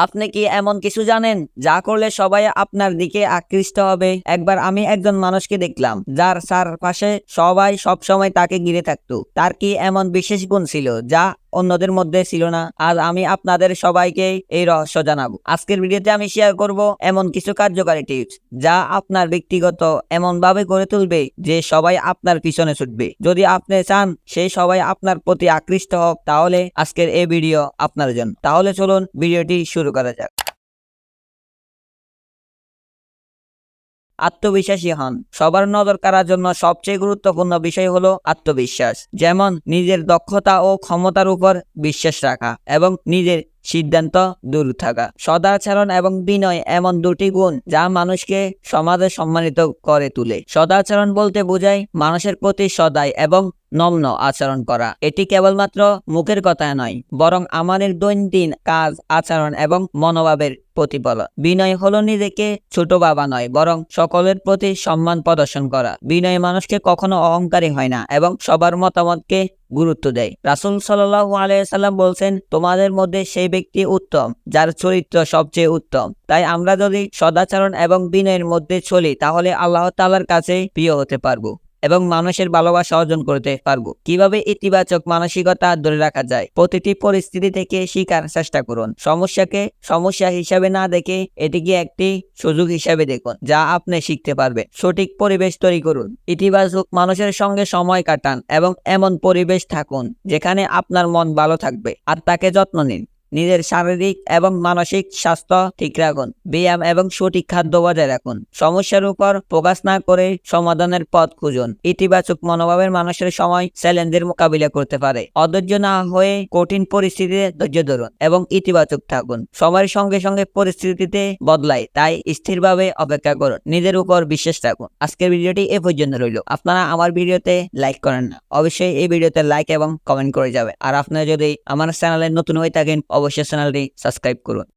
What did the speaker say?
আপনি কি এমন কিছু জানেন? যা করলে সবাই আপনার দিকে আকৃষ্ট হবে। একবার আমি একজন মানুষকে দেখলাম, যার চারপাশে সবাই সবসময় তাকে ঘিরে থাকতো। তার কি এমন বিশেষ গুণ ছিল, যা অন্যদের মধ্যে ছিল না। আজ আমি আপনাদের সবাইকে এই রহস্য জানাব। আজকের ভিডিওতে আমি শেয়ার করব এমন কিছু কার্যকারী টিপস যা আপনার ব্যক্তিগত এমন ভাবে গড়ে তুলবে যে সবাই আপনার পিছনে ছুটবে। যদি আপনি চান সেই সবাই আপনার প্রতি আকৃষ্ট হোক, তাহলে আজকের এই ভিডিও আপনার জন্য। তাহলে চলুন ভিডিওটি শুরু করা যাক। আত্মবিশ্বাসী হন। সবার নজর কারার জন্য সবচেয়ে গুরুত্বপূর্ণ বিষয় হলো আত্মবিশ্বাস, যেমন নিজের দক্ষতা ও ক্ষমতার উপর বিশ্বাস রাখা এবং নিজের সিদ্ধান্ত দূর থাকা। সদাচরণ এবং বিনয় এমন দুটি গুণ যা মানুষকে সমাজে সম্মানিত করে তুলে। সদাচরণ বলতে বোঝায় মানুষের প্রতি সদায় এবং নম্ন আচরণ করা। এটি কেবলমাত্র মুখের কথা নয়, বরং আমাদের দৈনন্দিন কাজ, আচরণ এবং মনোভাবের প্রতিফলন বিনয় হল নিজেকে ছোট বাবা নয়, বরং সকলের প্রতি সম্মান প্রদর্শন করা। বিনয় মানুষকে কখনো অহংকারী হয় না এবং সবার মতামতকে গুরুত্ব দেয়। রাসুল সাল্লাল্লাহু আলাইহি সাল্লাম বলছেন, তোমাদের মধ্যে সেই ব্যক্তি উত্তম, যার চরিত্র সবচেয়ে উত্তম। তাই আমরা যদি সদাচরণ এবং বিনয়ের মধ্যে চলি, তাহলে আল্লাহ তাআলার কাছে প্রিয় হতে পারব। এবং মানুষের ভালোবাসা অর্জন করতে পারব। কীভাবে ইতিবাচক মানসিকতা ধরে রাখা যায়? প্রতিটি পরিস্থিতি থেকে শিকার চেষ্টা করুন। সমস্যাকে সমস্যা হিসাবে না দেখে এটিকে একটি সুযোগ হিসাবে দেখুন, যা আপনি শিখতে পারবেন। সঠিক পরিবেশ তৈরি করুন। ইতিবাচক মানুষের সঙ্গে সময় কাটান এবং এমন পরিবেশ থাকুন, যেখানে আপনার মন ভালো থাকবে আর তাকে যত্ন নিন। নিজের শারীরিক এবং মানসিক স্বাস্থ্য ঠিক রাখুন, ব্যায়াম এবং সঠিক খাদ্য বজায় রাখুন। সমস্যার উপর ফোকাস না করে সমাধানের পথ খুঁজুন। ইতিবাচক মনোভাবের মানুষের সময় চ্যালেঞ্জের মোকাবিলা করতে পারে। অধৈর্য না হয়ে কঠিন পরিস্থিতিতে ধৈর্য ধরুন এবং ইতিবাচক থাকুন। সময়ের সঙ্গে সঙ্গে পরিস্থিতিতে বদলায়, তাই স্থিরভাবে অপেক্ষা করুন। নিজের উপর বিশ্বাস রাখুন। আজকের ভিডিওটি এ পর্যন্ত রইল। আপনারা আমার ভিডিওতে লাইক করেন না। অবশ্যই এই ভিডিওতে লাইক এবং কমেন্ট করে যাবেন। আর আপনারা যদি আমার চ্যানেলে নতুন হয়ে থাকেন অবশ্যই চ্যানেলটি সাবস্ক্রাইব করুন।